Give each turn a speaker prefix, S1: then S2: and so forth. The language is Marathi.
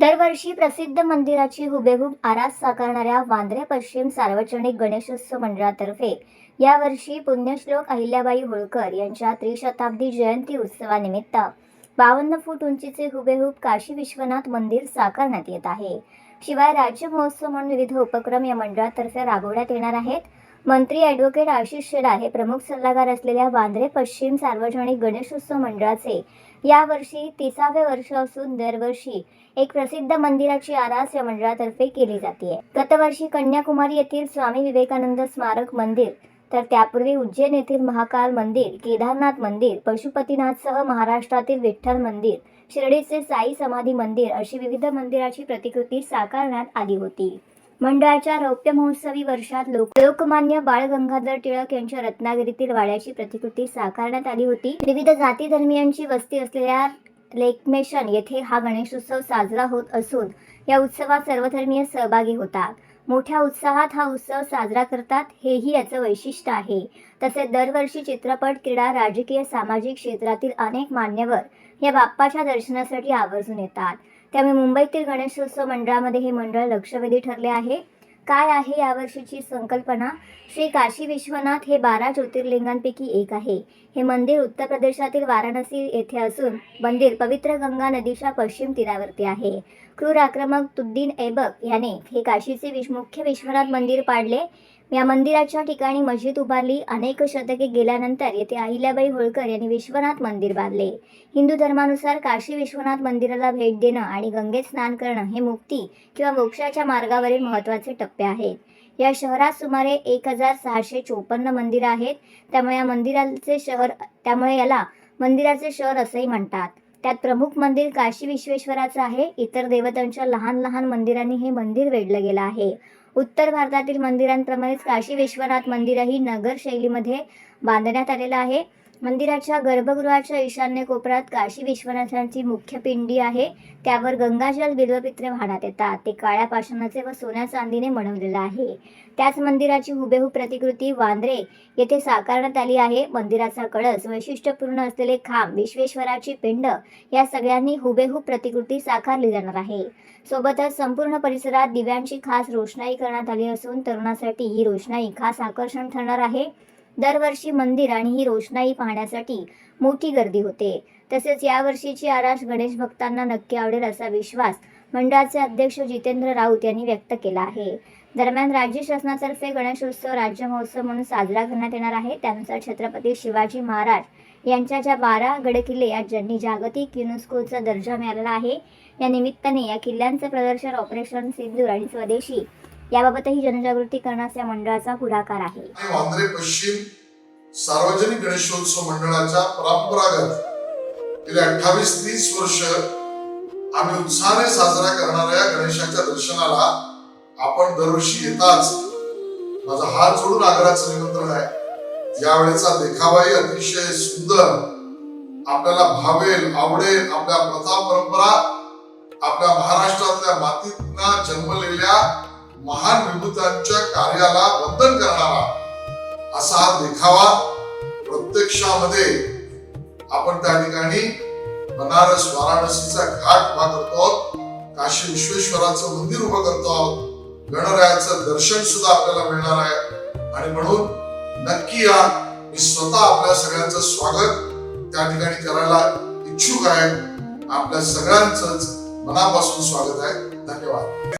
S1: दरवर्षी प्रसिद्ध मंदिराची हुबेहूब आरास साकारणाऱ्या वांद्रे पश्चिम सार्वजनिक गणेशोत्सव मंडळातर्फे यावर्षी पुण्यश्लोक अहिल्याबाई होळकर यांच्या त्रिशताब्दी जयंती उत्सवानिमित्त बावन्न फूट उंचीचे हुबेहूब काशी विश्वनाथ मंदिर साकारण्यात येत आहे. शिवाय राज्य महोत्सव म्हणून विविध उपक्रम या मंडळातर्फे राबवण्यात येणार आहेत. मंत्री ॲडव्होकेट आशिष शेडा हे प्रमुख सल्लागार असलेल्या वांद्रे पश्चिम सार्वजनिक गणेशोत्सव मंडळाचे यावर्षी तिसावे वर्ष असून दरवर्षी एक प्रसिद्ध मंदिराची आरास या मंडळातर्फे केली जाते. गतवर्षी कन्याकुमारी येथील स्वामी विवेकानंद स्मारक मंदिर तर त्यापूर्वी उज्जैन येथील महाकाल मंदिर केदारनाथ मंदिर पशुपतीनाथसह महाराष्ट्रातील विठ्ठल मंदिर शिर्डीचे साई समाधी मंदिर अशी विविध मंदिराची प्रतिकृती साकारण्यात आली होती. मंडळाच्या रौप्य महोत्सवी वर्षात लोक लोकमान्य बाळ गंगाधर टिळक यांच्या रत्नागिरीतील वाड्याची प्रतिकृती साकारण्यात आली होती. विविध जाती धर्मियांची वस्ती असलेल्या लेकमेशन येथे हा गणेशोत्सव साजरा होत असून या उत्सवात सर्वधर्मीय सहभागी होतात. मोठ्या उत्साहात हा उत्सव साजरा करतात हेही याचं वैशिष्ट्य आहे. तसेच दरवर्षी चित्रपट क्रीडा राजकीय सामाजिक क्षेत्रातील अनेक मान्यवर या बाप्पाच्या दर्शनासाठी आवर्जून येतात. त्यामुळे मुंबईतील गणेशोत्सव मंडळामध्ये हे मंडळ लक्षवेधी ठरले आहे. काय आहे यावर्षीची संकल्पना? श्री काशी विश्वनाथ हे बारा ज्योतिर्लिंगांपैकी एक आहे. हे मंदिर उत्तर प्रदेशातील वाराणसी येथे असून मंदिर पवित्र गंगा नदीच्या पश्चिम तीरावरती आहे. क्रूर आक्रमक तुद्दीन ऐबक याने हे काशीचे विश मुख्य विश्वनाथ मंदिर पाडले. या मंदिराच्या ठिकाणी मस्जिद उभारली. अनेक शतके गेल्यानंतर येथे अहिल्याबाई होळकर यांनी विश्वनाथ मंदिर बांधले. हिंदू धर्मानुसार काशी विश्वनाथ मंदिराला भेट देणं आणि गंगेत स्नान करणं हे मुक्ती किंवा मोक्षाच्या मार्गावरील महत्त्वाचे टप्पे आहेत. या शहरात सुमारे एक हजार सहाशे चोपन्न मंदिरं आहेत. त्यामुळे या मंदिराचे शहर त्यामुळे याला मंदिराचे शहर असंही म्हणतात. त्यात प्रमुख मंदिर काशी विश्वेश्वराचं आहे. इतर देवतांच्या लहान लहान मंदिरांनी हे मंदिर वेढलं गेलं आहे. उत्तर भारतातील मंदिरांप्रमाणेच काशी विश्वनाथ मंदिरही नगर शैलीमध्ये बांधण्यात आलेलं आहे. मंदिराच्या गर्भगृहाच्या ईशान्य कोपऱ्यात काशी विश्वनाथांची मुख्य पिंडी आहे. त्यावर गंगाजल बिल्वपित्रे वाहण्यात येतात. ते काळ्या पाषाणाचे व सोन्या चांदीने बनवलेलं आहे. त्याच मंदिराची हुबेहूब प्रतिकृती वांद्रे येथे साकारण्यात आली आहे. मंदिराचा कळस वैशिष्ट्यपूर्ण असलेले खांब विश्वेश्वराची पिंड या सगळ्यांनी हुबेहूब प्रतिकृती साकारली जाणार आहे. सोबतच संपूर्ण परिसरात दिव्यांची खास रोषणाई करण्यात आली असून तरुणासाठी ही रोषणाई खास आकर्षण ठरणार आहे. दरवर्षी मंदिर आणि ही रोषणाई पाहण्यासाठी मोठी गर्दी होते. तसेच यावर्षीची आरास गणेश भक्तांना नक्की आवडेल असा विश्वास मंडळाचे अध्यक्ष जितेंद्र राऊत यांनी व्यक्त केला आहे. दरम्यान राज्य शासनातर्फे गणेशोत्सव राज्य महोत्सव म्हणून साजरा करण्यात येणार आहे. त्यानुसार छत्रपती शिवाजी महाराज यांच्या ज्या बारा गडकिल्ले या ज्यांनी जागतिक युनेस्कोचा दर्जा मिळालेला आहे या निमित्ताने या किल्ल्यांचं प्रदर्शन ऑपरेशन सिंदूर आणि स्वदेशी याबाबतही जनजागृती करण्यास या मंडळाचा पुढाकार आहे.
S2: वांद्रे पश्चिम सार्वजनिक गणेशोत्सव मंडळाच्या परंपरागत गेले अठ्ठावीस तीस वर्ष आम्ही उत्साहाने साजरा करणाऱ्या गणेशाच्या दर्शनाला आपण दरवर्षी येताच माझा हात जोडून आग्रहाचं निमंत्रण आहे. यावेळेचा देखावाही अतिशय सुंदर आपल्याला भावेल आवडेल आपल्या प्रथा परंपरा आपल्या महाराष्ट्रातल्या मातीतना जन्मलेल्या महान विभूतांच्या कार्याला वंदन करणारा असा हा देखावा प्रत्यक्षामध्ये आपण त्या ठिकाणी बनारस वाराणसीचा घाट उभा करतो आहोत. काशी विश्वेश्वराचं मंदिर उभं करतो आहोत. गणरायाचं दर्शन सुद्धा आपल्याला मिळणार आहे. आणि म्हणून नक्की या मी स्वतः आपल्या सगळ्यांचं स्वागत त्या ठिकाणी करायला इच्छुक आहे. आपल्या सगळ्यांच मनापासून स्वागत आहे. धन्यवाद.